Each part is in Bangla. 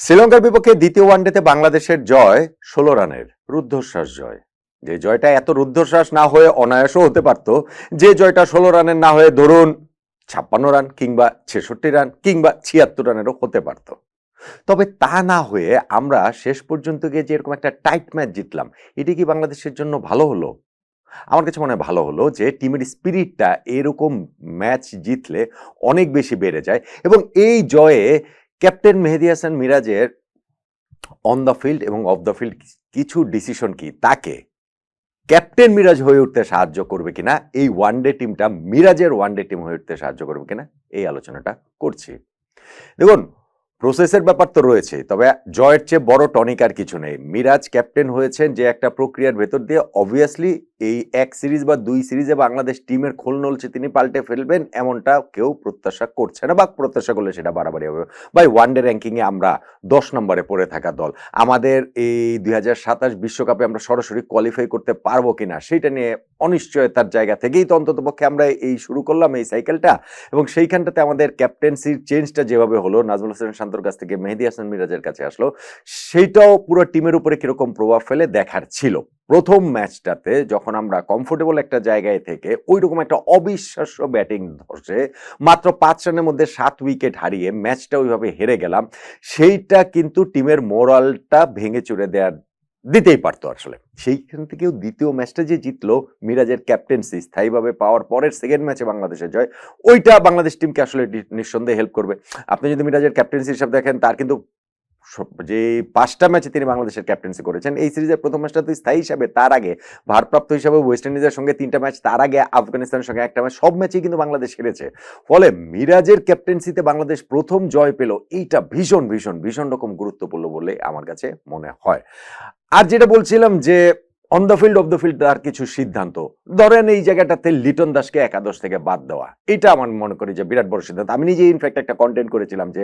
শ্রীলঙ্কার বিপক্ষে দ্বিতীয় ওয়ানডেতে বাংলাদেশের জয় ষোলো রানের রুদ্ধশ্বাস জয়। যে জয়টা এত রুদ্ধশ্বাস না হয়ে অনায়াসও হতে পারত, যে জয়টা ষোলো রানের না হয়ে ধরুন ছাপ্পান্ন রান কিংবা ছেষট্টি রান কিংবা ছিয়াত্তর রানেরও হতে পারত। তবে তা না হয়ে আমরা শেষ পর্যন্ত গিয়ে যে এরকম একটা টাইট ম্যাচ জিতলাম, এটি কি বাংলাদেশের জন্য ভালো হলো? আমার কাছে মনে হয় ভালো হলো যে টিমের স্পিরিটটা এরকম ম্যাচ জিতলে অনেক বেশি বেড়ে যায় এবং এই জয়ে ক্যাপ্টেন মেহেদি হাসান মিরাজের অন দ্য ফিল্ড এবং অফ দ্য ফিল্ড কিছু ডিসিশন কি? তাকে ক্যাপ্টেন মিরাজ হয়ে উঠতে সাহায্য করবে কিনা? এই ওয়ান ডে টিমটা মিরাজের ওয়ান ডে টিম হয়ে উঠতে সাহায্য করবে কিনা? এই আলোচনাটা করছি। দেখুন প্রসেসের ব্যাপার তো রয়েছে, তবে জয়ের চেয়ে বড় টনিক আর কিছু নেই। মিরাজ ক্যাপ্টেন হয়েছেন যে একটা প্রক্রিয়ার ভেতর দিয়ে অবভিয়াসলি এই এক সিরিজ বা দুই সিরিজে বাংলাদেশ টিমের খোল নলছে, তিনি পাল্টে ফেলবেন, এমনটা কেউ প্রত্যাশা করছে না বা প্রত্যাশা করলে সেটা বাড়াবাড়ি হবে। বাই ওয়ানডে র্যাঙ্কিংয়ে আমরা দশ নম্বরে পড়ে থাকা দল। আমাদের এই দুই বিশ্বকাপে আমরা সরাসরি কোয়ালিফাই করতে পারব কিনা, সেটা নিয়ে অনিশ্চয়তার জায়গা থেকেই তো অন্তত পক্ষে আমরা এই শুরু করলাম এই সাইকেলটা এবং সেইখানটাতে আমাদের ক্যাপ্টেন্সির চেঞ্জটা যেভাবে হলো, নাজমুল হোসেন শান্তর কাছ থেকে মেহেদি হাসান মিরাজের কাছে আসলো, সেইটাও পুরো টিমের উপরে কীরকম প্রভাব ফেলে দেখার ছিল। প্রথম ম্যাচটাতে যখন আমরা কমফোর্টেবল একটা জায়গায় থেকে ওই রকম একটা অবিশ্বাস্য ব্যাটিং ধসে মাত্র পাঁচ রানের মধ্যে সাত উইকেট হারিয়ে ম্যাচটা ওইভাবে হেরে গেলাম, সেইটা কিন্তু টিমের মোরালটা ভেঙে চুরে দেওয়ার দিতেই পারতো আসলে। সেইখান থেকেও দ্বিতীয় ম্যাচটা যে জিতলো মিরাজের ক্যাপ্টেন্সি স্থায়ীভাবে পাওয়ার পরের সেকেন্ড ম্যাচে বাংলাদেশের জয়, ওইটা বাংলাদেশ টিমকে আসলে নিঃসন্দেহে হেল্প করবে। আপনি যদি মিরাজের ক্যাপ্টেন্সি হিসাবে দেখেন, তার কিন্তু যে পাঁচটা ম্যাচে তিনি বাংলাদেশের ক্যাপ্টেন্সি করেছেন, এই সিরিজের প্রথম ম্যাচটা তো স্থায়ী হিসাবে তার আগে ভারপ্রাপ্ত হিসাবে ওয়েস্ট ইন্ডিজের সঙ্গে তিনটা ম্যাচ তার আগে আফগানিস্তানের সঙ্গে একটা ম্যাচ সব ম্যাচেই কিন্তু বাংলাদেশ হেরেছে ফলে মিরাজের ক্যাপ্টেন্সিতে বাংলাদেশ প্রথম জয় পেল, এইটা ভীষণ ভীষণ ভীষণ রকম গুরুত্বপূর্ণ বলে আমার কাছে মনে হয়। আর যেটা বলছিলাম যে on the field off the field তার কিছু সিদ্ধান্ত। ধরেন এই জায়গাটাতে লিটন দাসকে একাদশ থেকে বাদ দেওয়া। এটা আমার মনে করি যে বিরাট বড় সিদ্ধান্ত। আমি নিজে ইনফ্যাক্ট একটা কন্টেন্ট করেছিলাম যে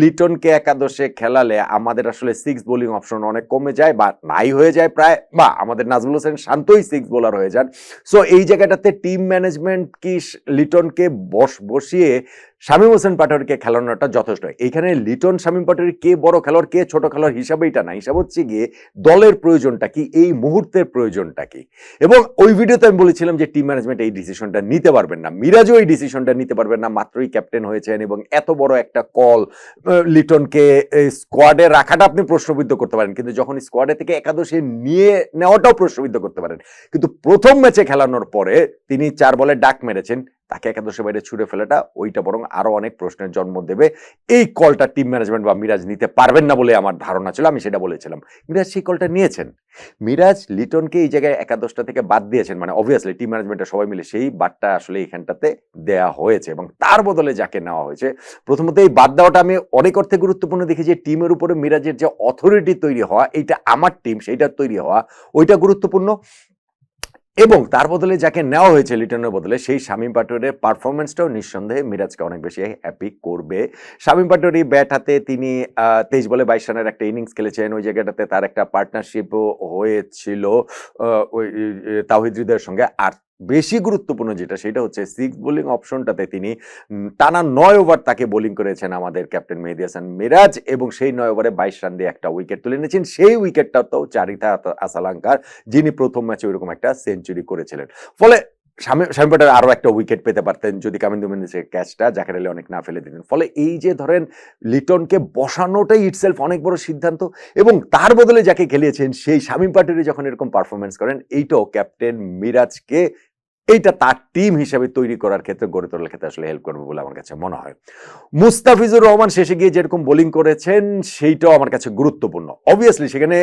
লিটনকে একাদশে খেলালে আমাদের আসলে সিক্স বোলিং অপশন অনেক কমে যায় বা নাই হয়ে যায় প্রায়, বা আমাদের নাজমুল হোসেন শান্তই সিক্স বোলার হয়ে যান। সো এই জায়গাটাতে টিম ম্যানেজমেন্ট কি লিটনকে বস, বসিয়ে শামীম হোসেন পাটোয়ারিকে খেলানোটা যথেষ্ট। এখানে লিটন শামীম পাটোয়ারি কে বড় খেলোয়াড়, কে ছোট খেলোয়াড় হিসাবে এটা না। হিসাব হচ্ছে গিয়ে দলের প্রয়োজনটা কি, এই মুহূর্তের প্রয়োজনটা কি। এবং ওই ভিডিওতে আমি বলেছিলাম যে টিম ম্যানেজমেন্ট এই ডিসিশনটা নিতে পারবেন না। মিরাজও এই ডিসিশনটা নিতে পারবেন না। মাত্রই ক্যাপ্টেন হয়েছেন এবং এত বড় একটা কল লিটনকে স্কোয়াডে রাখাটা আপনি প্রশ্নবিদ্ধ করতে পারেন। কিন্তু যখন স্কোয়াডে থেকে একাদশে নিয়ে নেওয়াটাও প্রশ্নবিদ্ধ করতে পারেন। কিন্তু প্রথম ম্যাচে খেলানোর পরে তিনি চার বলে ডাক মেরেছেন। তাকে একাদশে বাইরে ছুড়ে ফেলাটা, ওইটা বরং আরও অনেক প্রশ্নের জন্ম দেবে। এই কলটা টিম ম্যানেজমেন্ট বা মিরাজ নিতে পারবেন না বলে আমার ধারণা ছিল, আমি সেটা বলেছিলাম। মিরাজ সেই কলটা নিয়েছেন। মিরাজ লিটনকে এই জায়গায় একাদশটা থেকে বাদ দিয়েছেন মানে অবভিয়াসলি টিম ম্যানেজমেন্টের সবাই মিলে সেই বাদটা আসলে এখানটাতে দেয়া হয়েছে এবং তার বদলে যাকে নেওয়া হয়েছে, প্রথমত এই বাদ দেওয়াটা আমি অনেক অর্থে গুরুত্বপূর্ণ দেখি যে টিমের উপরে মিরাজের যে অথরিটি তৈরি হওয়া, এইটা আমার টিম সেইটার তৈরি হওয়া, ওইটা গুরুত্বপূর্ণ। এবং তার বদলে যাকে নেওয়া হয়েছে লিটনের বদলে, সেই শামীম পাটোয়ারির পারফরমেন্সটাও নিঃসন্দেহে মিরাজকে অনেক বেশি হ্যাপি করবে। শামীম পাটোয়ারি ব্যাট হাতে তিনি তেইশ বলে বাইশ রানের একটা ইনিংস খেলেছেন। ওই জায়গাটাতে তার একটা পার্টনারশিপও হয়েছিল ওই তাহিদ্রিদের সঙ্গে। আর বেশি গুরুত্বপূর্ণ যেটা, সেটা হচ্ছে সিক্স বোলিং অপশনটাতে তিনি টানা নয় ওভার তাকে বোলিং করেছেন আমাদের ক্যাপ্টেন মেহেদি হাসান মিরাজ এবং সেই নয় ওভারে বাইশ রান দিয়ে একটা উইকেট তুলে নিয়েছেন সেই উইকেটটা তো চারিতা আসালাঙ্কার যিনি প্রথম ম্যাচে ওইরকম একটা সেঞ্চুরি করেছিলেন। ফলে স্বামী পাটার আরও একটা উইকেট পেতে পারতেন যদি কামিন্দু মেন্দিসের ক্যাচটা জাকের আলী অনেক না ফেলে দিতেন। ফলে এই যে ধরেন লিটনকে বসানোটাই ইটসেলফ অনেক বড় সিদ্ধান্ত এবং তার বদলে যাকে খেলিয়েছেন সেই শামীম পাটোয়ারি যখন এরকম পারফরমেন্স করেন, এইটাও ক্যাপ্টেন মিরাজকে এইটা তার টিম হিসেবে তৈরি করার ক্ষেত্রে গড়ে তোলার ক্ষেত্রে আসলে হেল্প করবে বলে আমার কাছে মনে হয়। মুস্তাফিজুর রহমান শেষে গিয়ে যেরকম বোলিং করেছেন, সেইটাও আমার কাছে গুরুত্বপূর্ণ। অবভিয়াসলি সেখানে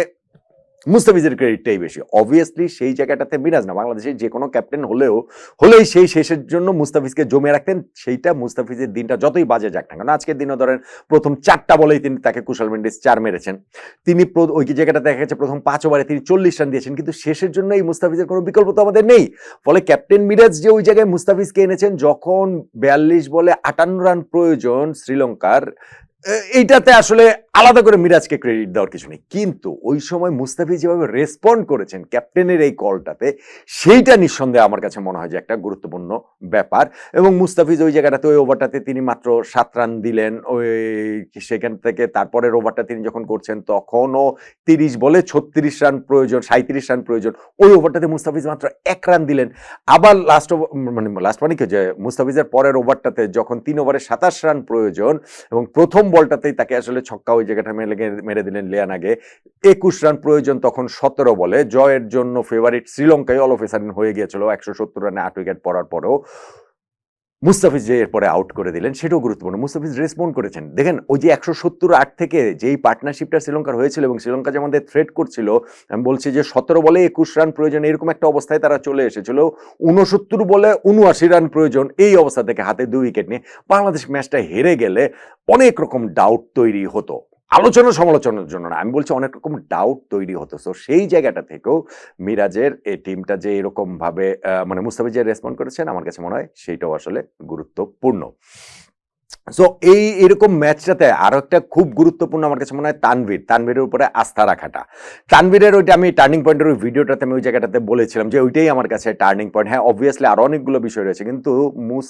মুস্তাফিজের ক্রেডিটটাই বেশি। অবভিয়াসলি সেই জায়গাটাতে মিরাজ না, বাংলাদেশের যে কোনো ক্যাপ্টেন হলেও, হলেই সেই শেষের জন্য মুস্তাফিজকে জমে রাখতেন, সেইটা মুস্তাফিজের দিনটা যতই বাজে যাক না কেন। আজকের দিনও ধরেন প্রথম চারটা বলেই তিনি তাকে কুশল মেন্ডিস চার মেরেছেন। তিনি ওই জায়গাটা দেখা গেছে প্রথম পাঁচ ওভারে তিনি চল্লিশ রান দিয়েছেন, কিন্তু শেষের জন্য এই মুস্তাফিজের কোনো বিকল্প তো আমাদের নেই। ফলে ক্যাপ্টেন মিরাজ যে ওই জায়গায় মুস্তাফিজকে এনেছেন, যখন বিয়াল্লিশ বলে আটান্ন রান প্রয়োজন শ্রীলঙ্কার এইটাতে আসলে আলাদা করে মিরাজকে ক্রেডিট দেওয়ার কিছু নেই। কিন্তু ওই সময় মুস্তাফিজ যেভাবে রেসপন্ড করেছেন ক্যাপ্টেনের এই কলটাতে সেইটা নিঃসন্দেহে আমার কাছে মনে হয় যে একটা গুরুত্বপূর্ণ ব্যাপার। এবং মুস্তাফিজ ওই জায়গাটাতে ওই ওভারটাতে তিনি মাত্র সাত রান দিলেন। ওই সেখান থেকে তারপরের ওভারটা তিনি যখন করছেন, তখনও তিরিশ বলে ছত্রিশ রান প্রয়োজন সাঁত্রিশ রান প্রয়োজন। ওই ওভারটাতে মুস্তাফিজ মাত্র এক রান দিলেন। আবার লাস্ট ওভার মানে লাস্ট মানে কি যে মুস্তাফিজের পরের ওভারটাতে যখন তিন ওভারে সাতাশ রান প্রয়োজন এবং প্রথম বলটাতেই তাকে আসলে ছক্কা ওই জায়গাটা মেরে মেরে দিলেন লিয়ানাগে একুশ রান প্রয়োজন তখন সতেরো বলে। জয়ের জন্য ফেভারিট শ্রীলঙ্কায় অল অফ হয়ে গিয়েছিল একশো সত্তর রানে আট উইকেট পড়ার পরেও। মুস্তাফিজ যে এরপরে আউট করে দিলেন, সেটাও গুরুত্বপূর্ণ। মুস্তাফিজ রেসপন্ড করেছেন। দেখেন, ওই যে একশো সত্তর আট থেকে যেই পার্টনারশিপটা শ্রীলঙ্কার হয়েছিল এবং শ্রীলঙ্কা যে আমাদের থ্রেট করছিল, আমি বলছি যে সতেরো বলে একুশ রান প্রয়োজন, এরকম একটা অবস্থায় তারা চলে এসেছিল। উনসত্তর বলে উনআশি রান প্রয়োজন, এই অবস্থা থেকে হাতে দুই উইকেট নিয়ে। বাংলাদেশ ম্যাচটা হেরে গেলে অনেক রকম ডাউট তৈরি হতো। আলোচনা সমালোচনার জন্য না, আমি বলছি অনেক রকম ডাউট তৈরি হতো। সো সেই জায়গাটা থেকেও মিরাজের এই টিমটা যে এরকম ভাবে মানে মুস্তাফিজ যে রেসপন্ড করেছেন, আমার কাছে মনে হয় সেইটাও আসলে গুরুত্বপূর্ণ। সো এই এরকম ম্যাচটাতে আরও একটা খুব গুরুত্বপূর্ণ আমার কাছে মনে হয় তানভীর, তানভীরের উপরে আস্থা রাখাটা। তানভীরের ওইটা আমি টার্নিং পয়েন্টের ওই ভিডিওটাতে আমি ওই জায়গাটাতে বলেছিলাম যে ওইটাই আমার কাছে টার্নিং পয়েন্ট হ্যাঁ অবভিয়াসলি আরও অনেকগুলো বিষয় রয়েছে, কিন্তু মুস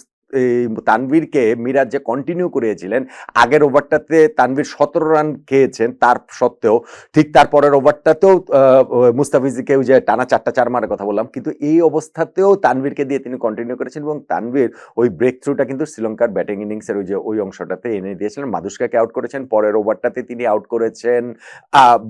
তানভীরকে মিরাজ যে কন্টিনিউ করিয়েছিলেন আগের ওভারটাতে তানভীর সতেরো রান খেয়েছেন তার সত্ত্বেও ঠিক তারপরের ওভারটাতেও আহ, মুস্তাফিজকে ওই যে টানা চারটা চার মারের কথা বললাম কিন্তু এই অবস্থাতেও তানভীরকে দিয়ে তিনি কন্টিনিউ করেছেন এবং তানভীর ওই ব্রেক থ্রুটা কিন্তু শ্রীলঙ্কার ব্যাটিং ইনিংসের ওই যে ওই অংশটাতে এনে দিয়েছিলেন। মাদুস্কাকে আউট করেছেন পরের ওভারটাতে তিনি আউট করেছেন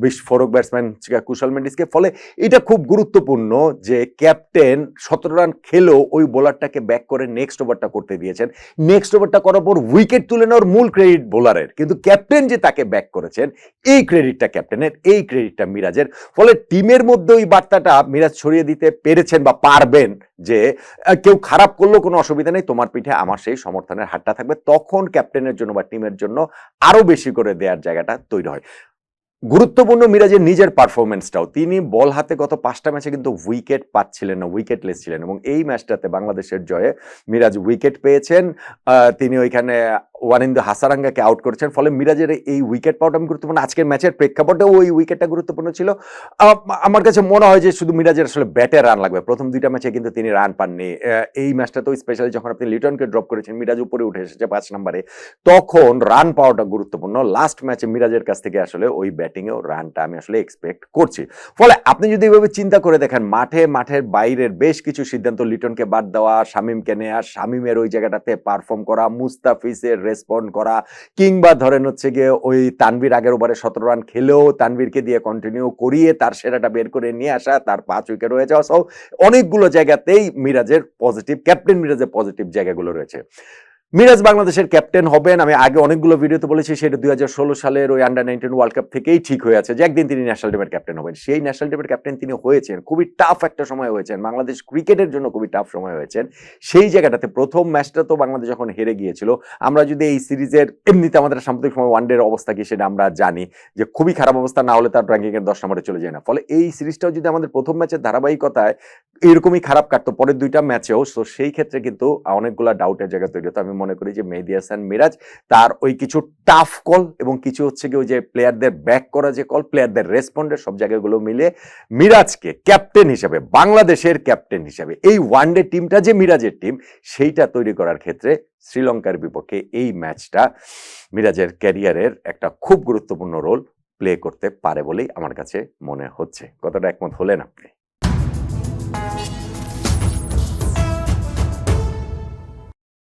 বিস্ফোরক ব্যাটসম্যান কুশল মেন্ডিসকে। ফলে এটা খুব গুরুত্বপূর্ণ যে ক্যাপ্টেন সতেরো রান খেলেও ওই বোলারটাকে ব্যাক করে নেক্সট ওভারটা করতে দিয়েছেন। নেক্সট ওভারটা করার পর উইকেট তুলে নেওয়ার মূল ক্রেডিট বোলারের কিন্তু ক্যাপ্টেন যে তাকে ব্যাক করেছেন, এই ক্রেডিটটা ক্যাপ্টেনের এই ক্রেডিটটা মিরাজের। ফলে টিমের মধ্যে ওই বার্তাটা মিরাজ ছড়িয়ে দিতে পেরেছেন বা পারবেন যে কেউ খারাপ করলেও কোনো অসুবিধা নেই, তোমার পিঠে আমার সেই সমর্থনের হাতটা থাকবে। তখন ক্যাপ্টেনের জন্য বা টিমের জন্য আরও বেশি করে দেওয়ার জায়গাটা তৈরি হয়। গুরুত্বপূর্ণ মিরাজের নিজের পারফরমেন্সটাও তিনি বল হাতে গত পাঁচটা ম্যাচে কিন্তু উইকেট পাচ্ছিলেন না উইকেটলেস ছিলেন এবং এই ম্যাচটাতে বাংলাদেশের জয়ে মিরাজ উইকেট পেয়েছেন। তিনি ওইখানে ওয়ানিন্দু হাসারাঙ্গাকে আউট করেছেন। ফলে মিরাজের এই উইকেট পাওয়াটা আমি গুরুত্বপূর্ণ। আজকের ম্যাচের প্রেক্ষাপটেও ওই উইকেটটা গুরুত্বপূর্ণ ছিল। আমার কাছে মনে হয় যে শুধু মিরাজের আসলে ব্যাটে রান লাগবে। প্রথম দুইটা ম্যাচে কিন্তু তিনি রান পাননি। এই ম্যাচটাতেও স্পেশালি যখন আপনি লিটনকে ড্রপ করেছেন, মিরাজ উপরে উঠে এসেছে পাঁচ নম্বরে। তখন রান পাওয়াটা গুরুত্বপূর্ণ। লাস্ট ম্যাচে মিরাজের কাছ থেকে আসলে ওই ব্যাটিংয়েও রানটা আমি আসলে এক্সপেক্ট করছি। ফলে আপনি যদি এভাবে চিন্তা করে দেখেন, মাঠে, মাঠের বাইরের বেশ কিছু সিদ্ধান্ত লিটনকে বাদ দেওয়া, শামিমকে নেওয়া শামিমের ওই জায়গাটাতে পারফর্ম করা, মুস্তাফিজের রেসপন্ড করা, কিংবা ধরেন হচ্ছে গিয়ে ওই তানবির আগের ওভারে সতেরো রান খেলেও তানবিরকে দিয়ে কন্টিনিউ করিয়ে তার সেরাটা বের করে নিয়ে আসা, তার পাঁচ উইকেট হয়ে যাওয়া সহ অনেকগুলো জায়গাতেই মিরাজের পজিটিভ ক্যাপ্টেন মিরাজের পজিটিভ জায়গাগুলো রয়েছে। মিরাজ বাংলাদেশের ক্যাপ্টেন হবেন। আমি আগে অনেকগুলো ভিডিওতে বলেছি, সেটা দুই হাজার ষোলো সালের ওই আন্ডার নাইনটিন ওয়ার্ল্ড কাপ থেকেই ঠিক হয়ে আছে যে একদিন তিনি ন্যাশনাল টিমের ক্যাপ্টেন হবেন। সেই ন্যাশনাল টিমের ক্যাপ্টেন তিনি হয়েছেন। খুবই টাফ একটা সময় হয়েছেন। বাংলাদেশ ক্রিকেটের জন্য খুবই টাফ সময় হয়েছেন। সেই জায়গাটাতে প্রথম ম্যাচটা তো বাংলাদেশ যখন হেরে গিয়েছিল, আমরা যদি এই সিরিজের এমনিতে আমাদের সাম্প্রতিক সময় ওয়ানডের অবস্থা কি সেটা আমরা জানি যে খুবই খারাপ অবস্থা, না হলে তার র্যাঙ্কিং এর দশ নম্বরে চলে যায় না। ফলে এই সিরিজটাও যদি আমাদের প্রথম ম্যাচের ধারাবাহিকতায় এরকমই খারাপ কাটতো, পরের দুইটা ম্যাচেও তো সেই ক্ষেত্রে কিন্তু অনেকগুলা ডাউটের জায়গা তৈরি হতো। আমি মনে করি যে মেহেদি হাসান মিরাজ, তার ওই কিছু টাফ কল এবং কিছু হচ্ছে কি ওই যে প্লেয়ারদের ব্যাক করা যে কল প্লেয়ারদের রেসপন্ডের সব জায়গাগুলো মিলে মিরাজকে ক্যাপ্টেন হিসেবে, বাংলাদেশের ক্যাপ্টেন হিসেবে, এই ওয়ানডে টিমটা যে মিরাজের টিম সেইটা তৈরি করার ক্ষেত্রে শ্রীলঙ্কার বিপক্ষে এই ম্যাচটা মিরাজের ক্যারিয়ারের একটা খুব গুরুত্বপূর্ণ রোল প্লে করতে পারে বলেই আমার কাছে মনে হচ্ছে। কতটা একমত হলেন আপনি।